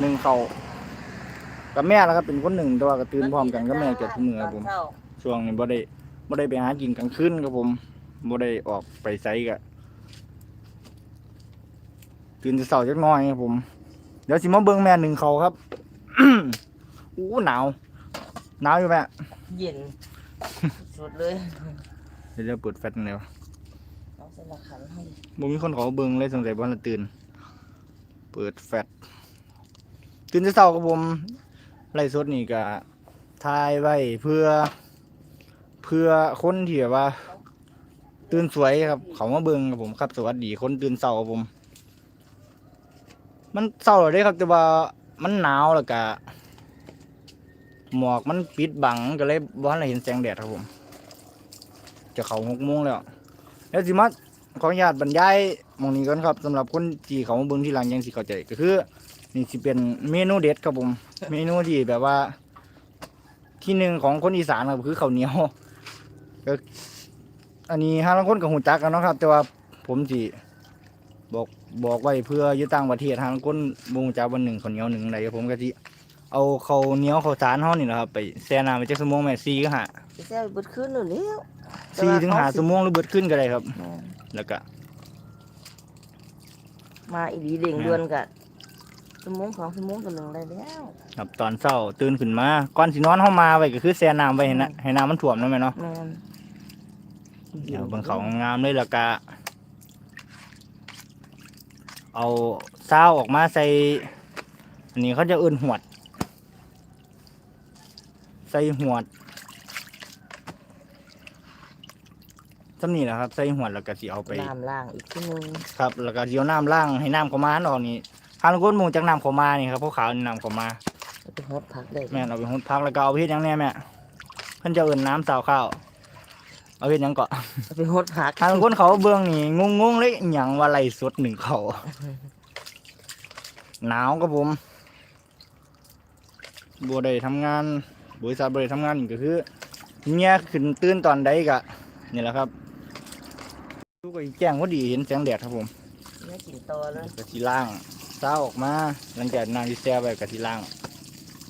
หนึ่งเขากับแม่แล้วครับเป็นคนหนึ่งแต่ว่าก็ตื่นพร้อมกันกับแม่เกือบทุกมื้อครับผมเช้าช่วงนี้บ่ได้บ่ได้ไปหากินกลางคืนครับผมบ่ได้ออกไปไสกะตื่นแต่เช้าจักหน่อยครับผม เดี๋ยวสิมาเบิ่งแม่หนึ่งเขาครับ อู้หนาวหนาวอยู่แม่เย็น สุดเลยเดี๋ยวจะเปิดแฟลชแล้วเอาสลักขันให้บ่มีคนเขาเบิ่งเลยสงสัยบ่ทันได้ตื่น เปิดแฟลช ตื่นแต่เช้าครับผมไลฟ์สดนี่ก็ถ่ายไว้เพื่อ เพื่อคนที่แบบว่า ตื่นสวยครับ เขามาเบิ่งครับผมครับ สวัสดีคนตื่นเช้าครับผม มันเศร้าเลยครับแต่ว่ามันหนาวแล้วก็หมอกมันปิดบังก็เลยบ่ทันได้เห็นแสงแดดครับผม จะเขาหกโมงแล้ว แล้วสิมาขออนุญาตบรรยายมองนี้ก่อนครับสำหรับคนที่เขามาเบิ่งที่หลังยังสิเข้าใจก็คือ นี่สิเป็นเมนูเด็ดครับผม เมนูที่แบบว่า ที่หนึ่งของคนอีสานครับคือข้าวเหนียวก็อันนี้ห้าลางคนกับหูจักกันเนาะครับ แต่ว่าผมสิบอกบอกไว้เพื่ออยู่ต่างประเทศห้าลางคนบงจักวันหนึ่งข้าวเหนียวหนึ่งใดครับผมก็สิเอาข้าวเหนียวข้าวสารเฮานี่แหละครับไปแช่น้ำไปจักชั่วโมงแม่4ก็หาไปแซ่บเบิดคืนนู่นแล้ว4ถึงหาชั่วโมงหรือเบิดขึ้นก็ได้ครับแม่นแล้วก็มาอีดีเด่งแม่นเดือนกะ ชั่วโมงสองชั่วโมงก็หนึ่งได้แล้วครับตอนเช้าตื่นขึ้นมาก่อนสินอนเฮามาไว้ก็คือแช่น้ำไว้ให้นะให้น้ำมันท่วมนั่นแหละเนาะแม่นเดี๋ยวเบิ่งเขางามเลยแล้วก็เอาเศร้าออกมาใส่อันนี้เขาจะเอื่นหวด ใส่หวดจำนี่แหละครับ ใส่หวดแล้วก็สิเอาไปน้ำล่างอีกทีนึง ครับ แล้วก็เดี๋ยวน้ำล่างให้น้ำเขามาออกนี่ ทางก้นหมูจากน้ำเขามานี่ครับพวกขาวนี่น้ำเขามาเอาไปฮดพักได้แม่นเอาไปหุดพักแล้วก็เอาไปเฮ็ดหยังแน่แม่เพิ่นจะเอื่นน้ำสาวข้าวเอาเฮ็ดหยังเกาะเอาไปฮดพักทางคนเขาเบื้องนี่งงงๆเลยอหย่างว่าไรสดหนึ่งเขาหนาวกับผมบัวได้ทำงานบริษัทบริทำงานนี่ก็คือเมียขึ้นตื่นตอนใดกะนี่แหละครับทุกคนแจ้งพอดีเห็นแสงแดดครับผมไม่กินต่อเลยกะทิล่าง เช้าออกมา หลังจากน้ำที่แช่ไว้กะทิล่าง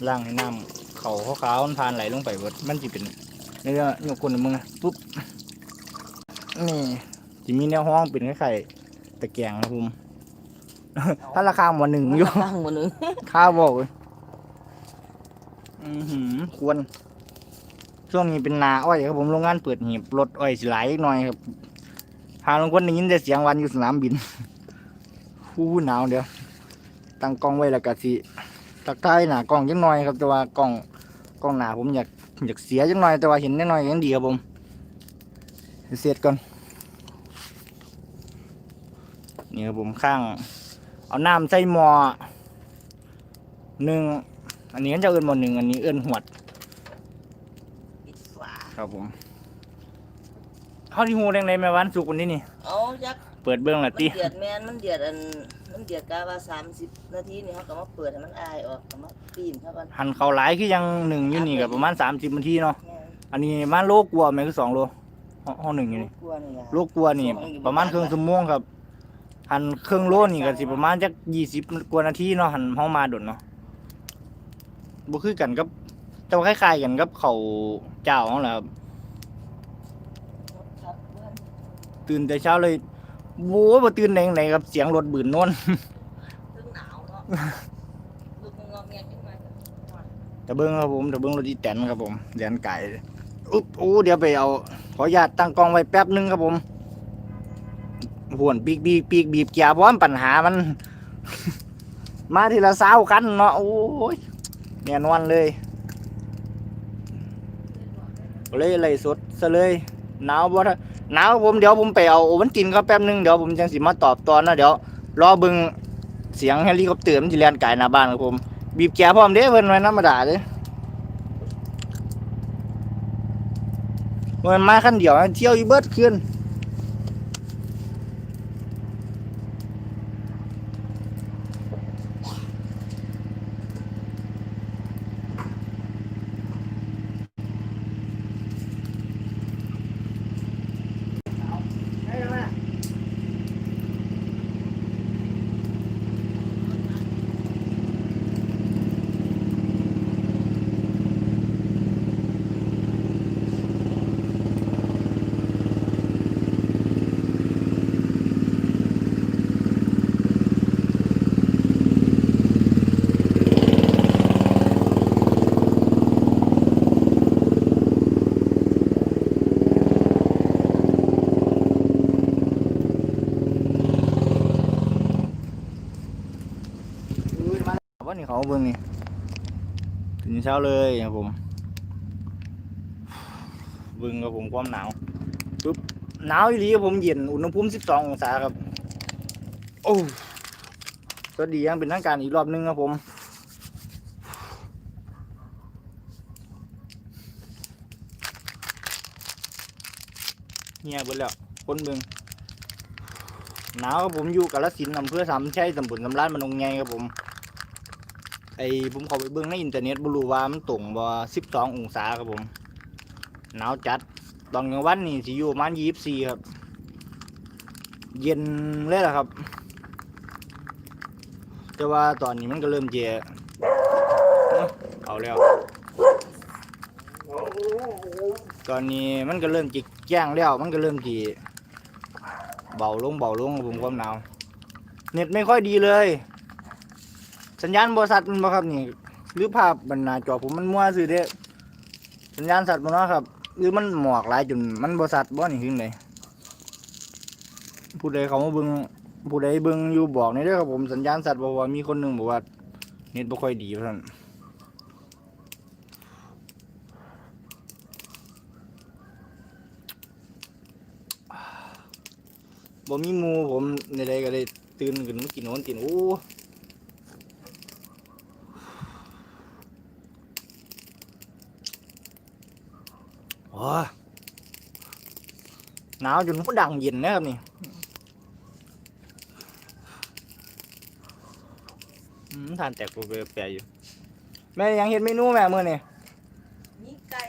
ล่างให้น้ำเขาขาวๆมันผ่านไหลลงไปเบิดมันจะเป็นเนื้อโยกคนมึงอะปุ๊บนี่จะมีแนวห้องเป็นไข่ตะแกรงครับผมถ้าราคาหมดหนึ่งอยู่ตั้งหมดหนึ่งข้าวบอกเลยอือหือควรช่วงนี้เป็นนาอ้อยครับผมโรงงานเปิดหีบรถอ้อยสิหลายหน่อยครับพาลงคนได้ยินแต่เสียงวันอยู่สนามบินฮู้หนาวเดี๋ยว ตั้งกล้องไว้แล้วก็สิตักทายหน้ากล้องจังหน่อยครับแต่ว่ากล้องกล้องหน้าผมอยากอยากเสียจังหน่อยแต่ว่าเห็นนิดหน่อยยังดีครับผมเสร็จก่อนนี่ครับผมข้าง เอาน้ำใส่หม้อหนึ่งอันนี้ก็จะเอื้นหม้อหนึ่งอันนี้เอื้นหวดปิดฝาครับผมเขาที่หูแดงในแม่วันสุกวันนี้นี่เอายักษ์เปิดเบื้องละมันตีเดือดแมนมันเดือดอัน มันเดือดกาว่าสามสิบนาทีนี่เขาก็มาเปิดให้มันอายออกก็มาปีนเขากันหันเขาหลายคือยังหนึ่งอยู่นี่กับประมาณสามสิบนาทีเนาะแม่นอันนี้มาโลกกลัวไหมคือสองโลห้องห้องหนึ่งอยู่นี่กลัวนี่ล่ะโลกกลัวนี่ ประมาณครึ่งชั่วโมงครับหันเครื่องโลนี่ก็สิประมาณจักยี่สิบกว่านาทีเนาะหันห้องมาโดดเนาะบ่คือกันกับแต่ว่าคล้ายๆกันกับเขาวเจ้าของแหละครับครับเพื่อนตื่นแต่เช้าเลย โว้ยบ่ตื่นแดงไหนครับเสียงรถบืนโน่นถึงหนาวเนาะลูกมึงงอเงียขึ้นมาตะเบิ้งครับผมตะเบิ้งรถอีแตนครับผมแดนไก่อุ๊บโอ้เดี๋ยวไปเอา ขออนุญาตตั้งกล้องไว้แป๊บหนึงครับผมหวนปีกบีบปีกบีบเกียร์เพราะว่าปัญหามัน มาทีละสาวคันเนาะโอ้ยแน่นอนเลยเลยเลยสดซะเลยหนาวบ่ทะ หนาวครับผมเดี๋ยวผมไปเอาโอวันตินเขาแป๊บนึงเดี๋ยวผมจังสิมาตอบตอนนะเดี๋ยวรอเบิงเสียงเฮลิคอปเตอร์มันจะแล่นไก่หน้าบ้านครับผมบีบแกพร้อมเด้เพิ่นไว้น้ำมดาเด้มันมาคันเดียวเที่ยวอีเบิดขึ้น เบิ่งนี่ถึงเช้าเลยครับผมเบิ่งครับผมความหนาวปุ๊บหนาวอีหลีครับผมเย็นอุณหภูมิ 12 องศาครับ โอ้สวัสดียังเป็นทางการอีกรอบหนึงครับผมเงียบไปแล้วคนเบิ่งหนาวครับผมอยู่กาฬสินอำเภอสามชัยตำบลสำรานมันงไงครับผม ไอ้ผมเข้าไปเบิ่งในอินเทอร์เน็ตบ่รู้ว่ามันตรงบ่12 องศาครับผมหนาวจัดตอนกลางวันนี่สิอยู่ประมาณ24ครับ เย็นเลยล่ะครับ แต่ว่าตอนนี้มันก็เริ่มเจเอาแล้ว ตอนนี้มันก็เริ่มจิกแจ้งแล้ว มันก็เริ่มจีเบาลงเบาลงครับผมความหนาวเน็ตไม่ค่อยดีเลย สัญญาณบริษัทมันบ่ครับนี่ หรือภาพบรรณาจอผมมันมั่วซื่อเด้สัญญาณสัตว์บ่เนาะครับ หรือมันหมอกหลายจนมันบริษัทบ่นี่คือไงผู้ใดเขามาเบิ่งผู้ใดเบิ่งอยู่บอกนี่เด้อครับผมสัญญาณสัตว์บอกว่ามีคนหนึงบอกว่าเน็ตบ่ค่อยดีเพราะฉะนั้นบ่มีหมูผมในใดก็เลยตื่นขึ้นมากินโน้นกินโอ้ หนาวจนหัวดังเย็นนะครับนี่อืมทานแตกตัวแปรอยู่ แม่ยังเห็นเมนูแม่เมื่อนี่มีไก่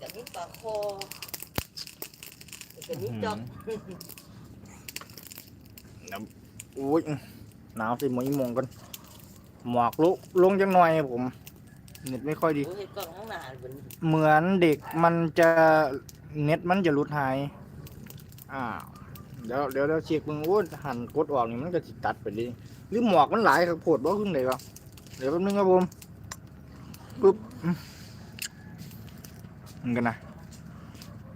กับมีปลาโคกับมีจอกอุ้ยหนาวสิหมอีโมงกัน หมอกลุลงจังหน่อยครับผม เน็ตไม่ค่อยดีโอ้ยกล้องข้างหน้าเป็นเหมือนเด็กมันจะเน็ตมันจะหลุดหายอ้าวเดี๋ยวเดี๋ยวเดี๋ยวเช็คมึงโอ้ยหันกดออกนี่มันก็สิตัดไปเลยหรือหมอกมันหลายครับโพดบ่ขึ้นเลยวะเดี๋ยวแป๊บนึงครับผมปึ๊บอืมมันกันนะ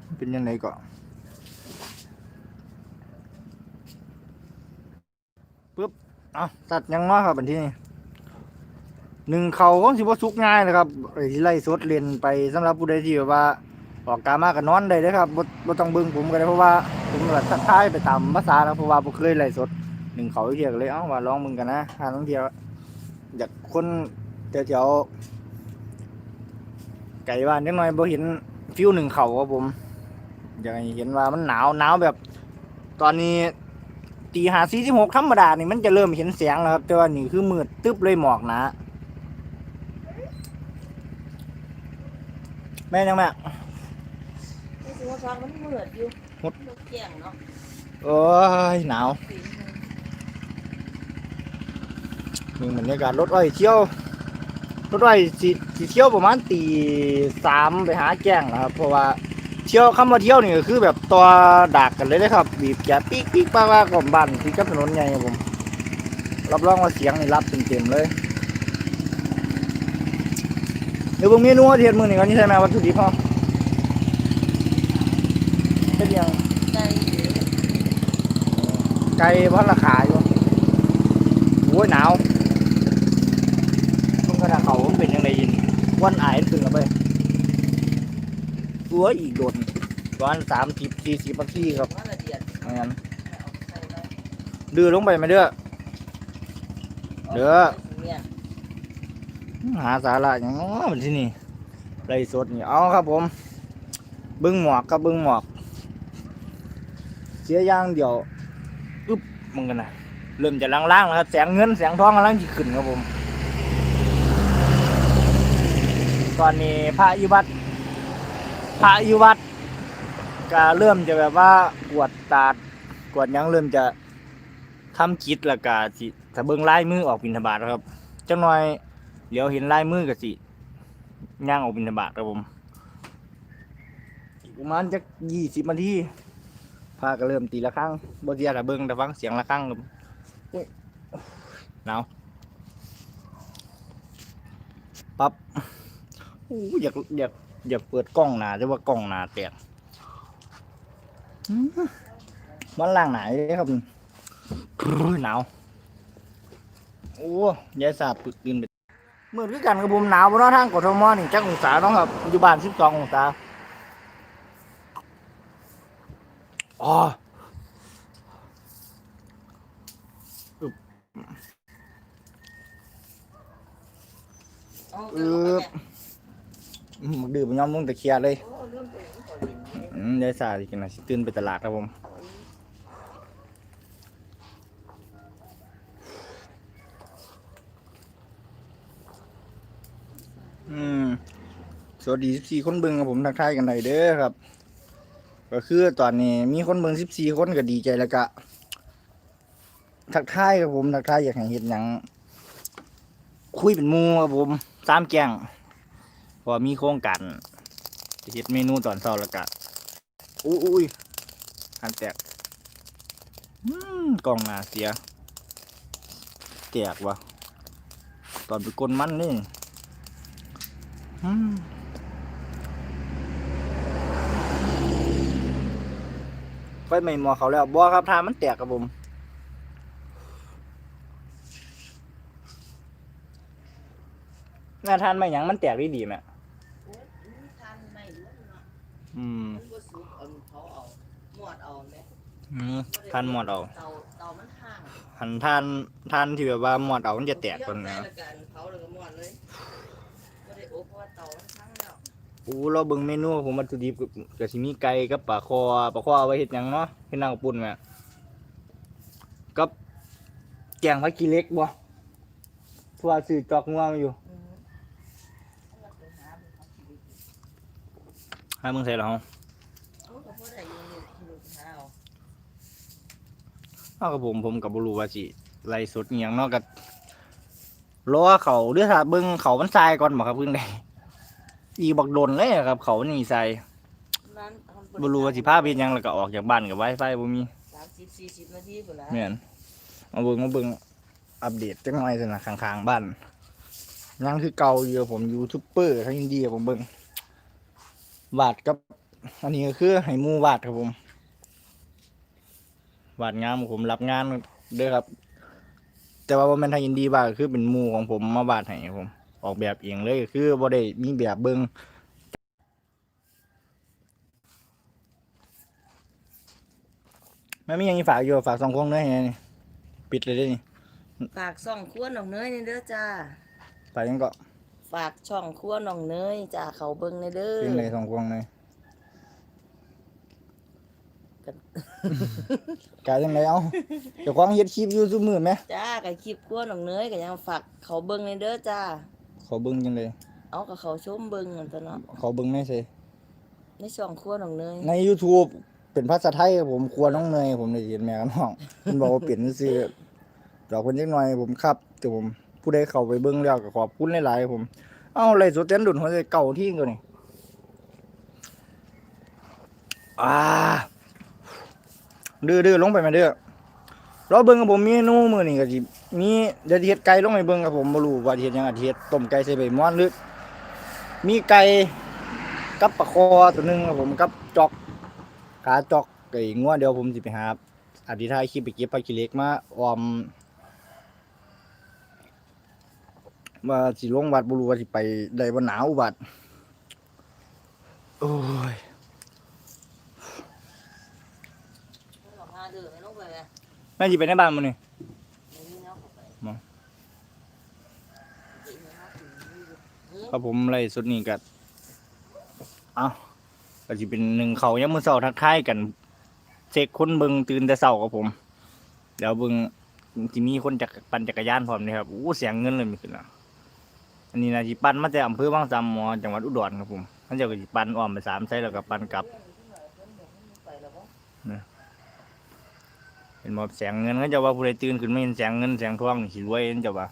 มันเป็นยังไงก่อนปึ๊บเอ้าตัดยังน้อยครับบันที่นี่ หนึ่งเขาก็สิบ่สุกง่ายนะครับไอ้ไล่สดเรียนไปสำหรับผู้ใดที่แบบว่าออกกามากับนอนได้เลยครับบ่ต้องเบิ่งผมก็ได้เพราะว่าผมแบบทักทายไปตามภาษาแล้วเพราะว่าบ่เคยไล่สดหนึ่งเขาเที่ยกเลยเอ้าว่าลองมึงกันนะหาต้องเที่ยวอยากคนแถวไก่บ้านนิดหน่อยบ่เห็นฟิวหนึ่งเขาครับผมอยากเห็นว่ามันหนาวหนาวแบบ ตอนนี้ตีหาสี่สิบหกธรรมดานี่มันจะเริ่มเห็นแสงแล้วครับแต่ว่านี่คือมืดตึ๊บเลยหมอกนะ แม่ยังแม่ไม่สิว่าฟังมันมืดอยู่หดมันแจ้งเนาะโอ้ยหนาวนี่บรรยากาศรถอ้อยเที่ยวรถอ้อยสิสิเที่ยวประมาณตีสามไปหาแจ้งนะครับ เพราะว่าเที่ยวคำว่าเที่ยวนี่ก็คือแบบตัวดักกันเลยนะครับ บีบแกปีกปีกป้ากป้ากล่อมบ้านที่กับถนนใหญ่ครับผมรับรองว่าเสียงนี่รับเต็มๆเลย เดี๋ยวผมเมนูเทียนมือนี่ก่อนนี่ใช่ไหมวัตถุดิบพ่อเป็นยังไก่เดียวไก่พันราคาอยู่โอ้ยหนาวต้องกระดาเขาเป็นยังไงยินวันอายขึ้นแล้วไปตัวอีกโดดประมาณสามสิบสี่สิบนาทีครับเอียดไม่งั้นดื้อลงไปไหมเด้อเด้อ หาสาระอย่างน้อมันที่นี่ไรสดนี่เอาครับผมเบิ้งหมอกกับเบิ้งหมอก เสียย่างเดี๋ยวอึ๊บมึงกันนะเริ่มจะล่างๆแล้วครับแสงเงินแสงทองกำลังจะขึ้นครับผม ตอนนี้พระอยุวัดพระอยุวัดก็เริ่มจะแบบว่ากวดตาดกวดยังเริ่มจะทำกิจแล้วก็สิถ้าเบิ่งลายมือออกบิณฑบาตครับจังหน่อย เดี๋ยวเห็นลายมือก็สิย่างออกบิณฑบาตครับผมประมาณจักยี่สิบนาทีพาก็เริ่มตีละครั้งบ่เทียแต่เบิ่งแต่ฟังเสียงละครั้งครับหนาวปั๊บโอ้ยอยากอยากอยากเปิดกล้องหนาแต่ว่ากล้องหนาแตกอื้อมันล่างไหนครับโอ้ยหนาวโอ้ยายสาบปึกตื่นไป มื่อคือกันกับผมหนาวบนเนาะทางกทมนี่จักองศาเนาะครับปัจจุบัน12องศาอ๋อเอาเอออืมดื่มยอมลงตะเคียนเลยโอ้เรื่องเป็นของเขาเองอืมยายสาสิกินนะสิตื่นไปตลาดครับผม สวัสดี14คนเบิ่งครับผมทักทายกันหน่อยเด้อครับ ก็คือตอนนี้มีคนเบิ่ง14คนก็ดีใจแล้วก็ทักทายครับผมทักทายอยากให้เฮ็ดหยังคุยเป็นมูครับผมตามแจ้งพอมีโครงการจะเฮ็ดเมนูตอนเช้าแล้วก็อุ้ยอุ้ยหันแตกอืมกล้องหน้าเสีย แตกวะตอนไปกลนมันนี่ อืม ไฟไม่หมอเขาแล้วบอครับทางมันแตกครับผมงานทานไม่หยังมันแตกด้ดีไหมอืมท่านมมันบ่สุกเอาเขาเอาหมวดเอาแม่อืมทานหมดเอาเตาเตามันห่างหันทานทานที่แบบว่าหมดเอามันจะแตกคนนะเผาแล้วก็หมดเลยบ่ได้อบเพราะว่าเตามันห่าง แล้วอู้เราเบิ่งเมนูผมวัตถุดิบก็ก็สิมีไก่กับปลาคอปลาคอเอาไว้เฮ็ดหยังเนาะเฮ็ดนางปุ่นแม่กับแกงผักกีเล็กบ่ทั่วซื้อจอกงัวมาอยู่ให้มึงใส่แล้วเฮาเอาก็บ่ได้อยู่นี่ที่ลูกหาเอาเอากับผมผมกับ่รู้ว่าสิไล่สดอียังเนาะก็รอเขาเดือถ้าเบิ่งเขามันทรายก่อนบ่ครับเพิ่งได้ อีบักโดนเลยอะครับ เขานี่ทรายนั้นเอาบ่รู้ว่าสิพาไปเฮ็ดหยังแล้วก็ออกจากบ้านกับ Wi-Fi บ่มี30 40นาทีพุ่นล่ะแม่นมาเบิ่งมาเบิ่งอัปเดตจังหน่อยสินะข้างๆบ้านยังคือเก่าอยู่ครับผมยูทูบเบอร์ทั้งอินเดียผมเบิ่งวาดกับ อันนี้ก็คือให้หมู่วาดครับผม วาดงานผมรับงานเด้อครับ แต่ว่าบ่แม่นทางอินดีวาดก็คือเป็นหมู่ของผมมาวาดให้ครับผม ออกแบบเองเลยก็คือบ่ได้มีแบบเบิ่งแม่มีหยังอีฝากอยู่ฝากสองคงเด้อให้นี่ปิดเลยเด้อนี่ฝากช่องครัวน้องเนยนี่เด้อจ้า ฝากหยังก็ฝากช่องครัวน้องเนยจ้าเขาเบิ่งในเด้อเพียงเลยสองคงเลยกัน กายยังไงเอาเดี๋ยวควางเฮ็ดคลิปอยู่ซุมือไหม จ้ากับคลิปครัวน้องเนยก็ยังฝากเขาเบิ่งในเด้อจ้า ขอเบิ่งจังเลย เอากับเขาชมเบิ่งนั่นตัวเนาะขอเบิ่งแม่ใส่ในช่องครัวน้องเนยใน YouTube เป็นภาษาไทยครับผมครัวน้องเนยผมได้เห็นแม่กับน้องมันบอกว่าเปลี่ยนซื่อๆดอกเพิ่นจักหน่อยผมครับแต่ผมผู้ใดเข้าไปเบิ่งแล้วก็ขอบคุณหลายๆครับผม เอ้าไล่สดเต้นดุนหัวใจเก่าที่ตัวนี้อ่าดื้อๆลงไปแม่เด้อรอเบิ่งกับผมเมนูมื้อนี้ก็สิ มีเดี๋ยวสิเฮ็ดไก่ลงให้เบิ่งครับผมบ่รู้ว่าสิเฮ็ดหยังอาจสิเฮ็ดต้มไก่ใส่ใบม่อนหรือมีไก่กับปลาคอตัวหนึงครับผมกับจอกขาจอกไก่งัวเดี๋ยวผมสิไปหาอธิทายคลิปไปเก็บผักขี้เหล็กมาออมว่าสิลงวัดบ่รู้ว่าสิไปได้บ่หนาวบัดโอ้ยออกมาเด้อไม่ต้องไปเลยแม่สิไปในบ้านมื้อนี้ มาเดี๋ยวนะอืมครับผมไล่สุดนี้ก็เอ้าก็สิเป็นหนึ่งเขายามมื้อเช้าทักทายกันเช็คคนเบิงตื่นแต่เช้าครับผม เดี๋ยวเบิ่งสิมีคนจักปั่นจักรยานพร้อมนี่ครับอู้เสียงเงินเลยมีขึ้นแล้วอันนี้นะสิปั่นมาจากอำเภอบางสามหมอจังหวัดอุดรครับผมท่านเจ้าก็สิปั่นอ้อมไปสามไสแล้วก็ปั่นกลับไปแล้วบ่ เห็นบ่แสงเงินเขาเจะว่าผู้ใดตื่นขึ้นมาเห็นแสงเงินแสงทองนี่สิรวยเห็นเจ้าว่า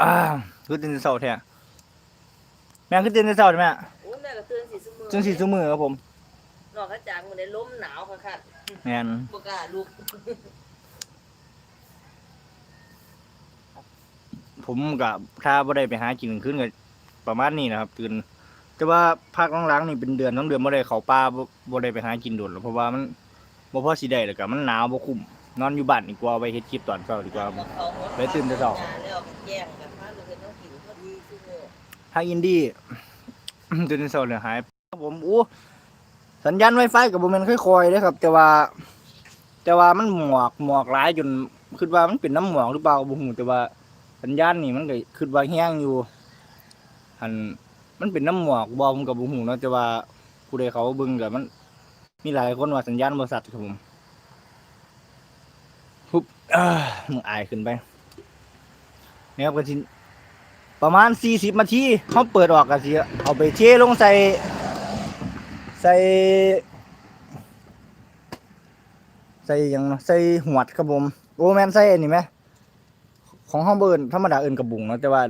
อ่าคือตื่นแต่เช้าแท้แม่คือตื่นแต่เช้าใช่ไหมโอ้แม่ก็ตื่นสิซุมื้อจังสิซุมื้อครับผมนอกจากมื้อได้ลมหนาวคักแม่นๆบ่กล้าลุกผมก็ถ้าบ่ได้ไปหากินกลางคืนก็ประมาณนี้นะครับตื่น แต่ว่าภาคหลังๆนี่เป็นเดือนทั้งเดือนบ่ได้เขาป่าบ่บ่ได้ไปหากินโดดหรอกเพราะว่ามันบ่พอสิได้แล้วก็มันหนาวบ่คุ้มนอนอยู่บ้านดีกว่าไปเฮ็ดคลิปตอนเช้าดีกว่า ไปตื่นแต่เช้า แล้วแจ้งกับพาลูกเฮ็ดน้องกินพอดีซื่อทางอินดี้ ตื่นเช้าเนี่ยหายครับผมอู้สัญญาณ Wi-Fi กับบ่แม่นค่อยๆเด้อครับ แต่ว่า แต่ว่ามันหมอกหมอกหลายจนคิดว่ามันเป็นน้ำหมอกหรือเปล่าบ่ฮู้แต่ว่าสัญญาณนี่มันก็คิดว่าแห้งอยู่หัน มันเป็นน้ำหมอกบ่ผมก็บ่ฮู้เนาะแต่ว่าผู้ใดเขาเบิ่งก็มัน มีหลายคนว่าสัญญาณบ่ชัดครับผมปุ๊บมึงอายขึ้นไปนี่ครับก็สิประมาณ40นาทีเขาเปิดออกก็สิเอาไปเทลงใส่ ใส่ ใส่ยังใส่หวดครับผมโอ้แมนใส่อันนี้ไหมของห้องเบิร์นธรรมดาเอินกระบุงเนาะแต่ว่า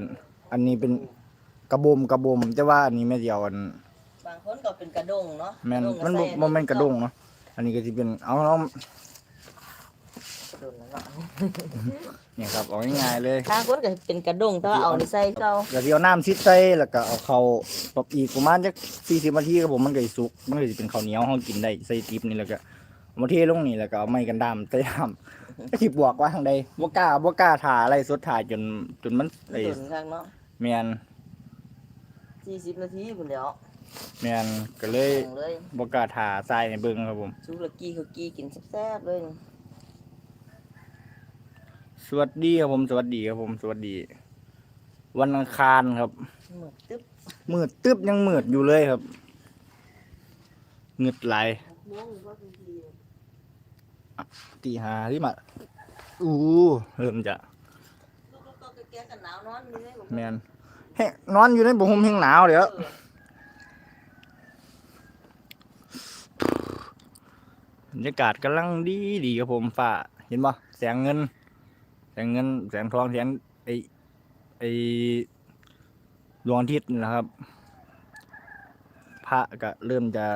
อันนี้เป็น กระบมกระบมแต่ว่าอันนี้ไม่เดียวอันบางคนก็เป็นกระด้งเนาะแม่นกระด้งก็มันบ่ใส่บ่แม่นกระดงเนาะอันนี้ก็สิเป็นเอาเอากระด้งแล้วเนาะเนี่ยครับเอาง่ายๆเลยบางคนก็เป็นกระด้งแต่ว่าเอานี่ใส่เก่าก็สิเอาน้ำซิดใส่แล้วก็เอาเข้าวปรับอีกประมาณจัก40นาทีครับผมมันก็สิสุกมันก็สิเป็นข้าวเหนียวเฮากินได้ใส่ติ๊บนี่แล้วก็เอามาเทลงนี่แล้วก็เอาไม้กันดามใส่น้ำก็สิบวกว่าทางใดบ่กล้าบ่กล้าถ่าอะไรสุดถ่ายจนจนมันไอ้โดน ข้างเนาะแม่น40นาทีพุ่นแล้วแม่นก็เลยแข็งเลยบกล้าถาทรายในเบิ่งครับผมสุกละกี้เขากี้กินแซ่บๆเลยสวัสดีครับผม สวัสดีครับผม สวัสดี วันอังคารครับ หมึกตึ๊บมืดตึ๊บยังมืดอยู่เลยครับเงึดไหลายม่วงว่าเป็นทีตีหาที่มาอู้เริ่มจะ ลูกๆก็แก่ๆกันหนาวนอนนี่เลยผมแมนแฮะ นอนอยู่ในบ่ห่มแห้งหนาวเดี๋ยวเออบรรยากาศกำลังดีดีครับผมฟ้าเห็นบ่แสงเงิน แสงเงิน แสงทองแสงไอไอดวงอาทิตย์นี่แหละครับ พระก็เริ่มจะ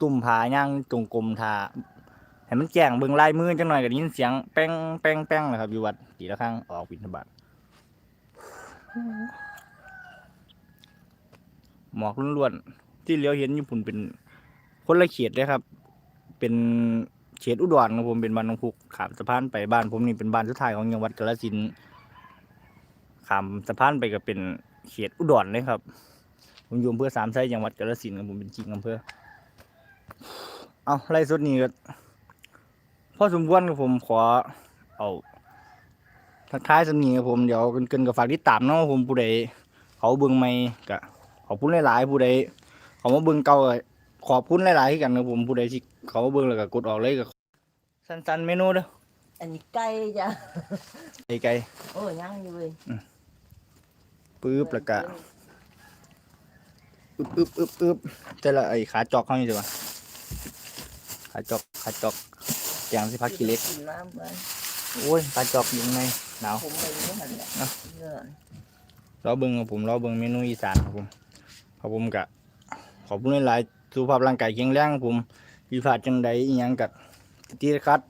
ตุ่มผาย่างตรงกลมทาให้มันแจ้งเบิ่งลายมือจังหน่อยก็ได้ยินเสียงแป้งแป้งแป้งนะครับอยู่วัดตีละครั้งออกบิณฑบาต หมอกล้วนๆที่เลี้ยวเห็นญี่ปุ่นเป็นคนละเขตเลยครับ เป็นเขตอุดรครับผมเป็นบ้านนองพุกขามสะพานไปบ้านผมนี่เป็นบ้านสุดท้ายของจังหวัดกาฬสินธุ์ขามสะพานไปก็เป็นเขตอุดรเลยครับ ผมอยู่อำเภอสามไซจังหวัดกาฬสินธุ์ครับผมเป็นจริงอำเภอเอาไล่สุดนี้ก็พอสมควรครับผมขอเอา ทักทายสำนีครับผมเดี๋ยวเกินๆกับฝากติดตามเนาะผมผู้ใดเขาเบิ่งใหม่ก็ขอบคุณหลายๆผู้ใดเขามาเบิ่งเก่าก็ขอบคุณหลายๆที่กันครับผมผู้ใดที่เขามาเบิ่งแล้วก็กดออกเลยก็สั้นๆเมนูเด้ออันนี้ไก่จ้ะไก่โอ้ยยังอยู่เว้ยปึ๊บแล้วก็อึบอึบอึบอึบแต่ละไอ้ขาจอกเขานี่สิวะขาจอกขาจอกแกงสิพักขี้เหล็กกินน้ำไปโอ้ยขาจอกอยู่ข้างใน หนาวผมไปนี่หันแหละเนาะเรอเบิ่งครับผมรอเบิ่งเมนูอีสานครับผมครับผมกะขอบคุณหลายสุขภาพร่างกายแข็งแรงครับผมวิพาดจังใดอีหยังกับตีคัด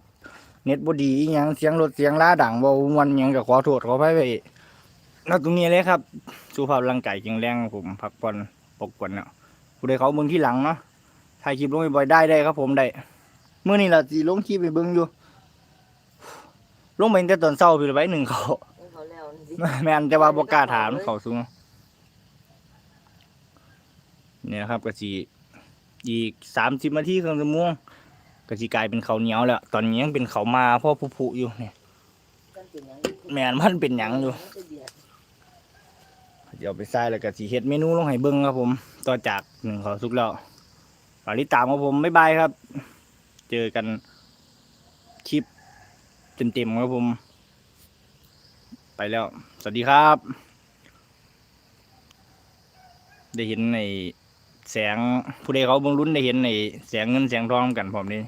เน็ตบดีอีหยังเสียงรถเสียงล้าดังบ่ม่วนหยังก็ขอโทษขออภัยไว้ณตรงนี้เลยครับสุขภาพร่างกายแข็งแรงครับผมพักผ่อนปกปนเนาะผู้ใดเขาเบิ่งที่หลังเนาะถ่ายคลิปลงบ่อยได้ได้ครับผมได้เมื้อนี้ล่ะสิลงคลิปไปเบิ่งอยู่ ลงไปตั้งแต่ตอนเช้าพี่ไว้หนึ่งเขานี่เขาแล้วนี่สิแม่นแต่ว่าบ่กล้าถามเขาสูงเนี่ยนะครับก็สิอีกสามสิบนาทีครึ่งชั่วโมงก็สิกลายเป็นข้าวเหนียวแล้ว ตอนนี้ยังเป็นข้าวมาพ่อผุๆอยู่เนี่ย กันเป็นหยังแม่นมันเป็นหยังอยู่ มันจะเดือดเดี๋ยวไปใส่แล้วก็สิเฮ็ดเมนูลงให้เบิ่งครับผมต่อจากหนึ่งข้าวสุกแล้วฝากติดตามครับผม บ๊ายบายครับ เจอกันคลิป เต็มๆครับผม ไปแล้ว สวัสดีครับ ได้เห็นในแสงผู้ใดเขาบังรุ่นได้เห็นในแสงเงินแสงทองกันพร้อมนี่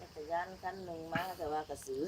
จักรยานคันหนึ่งมาแต่ว่ากระสือ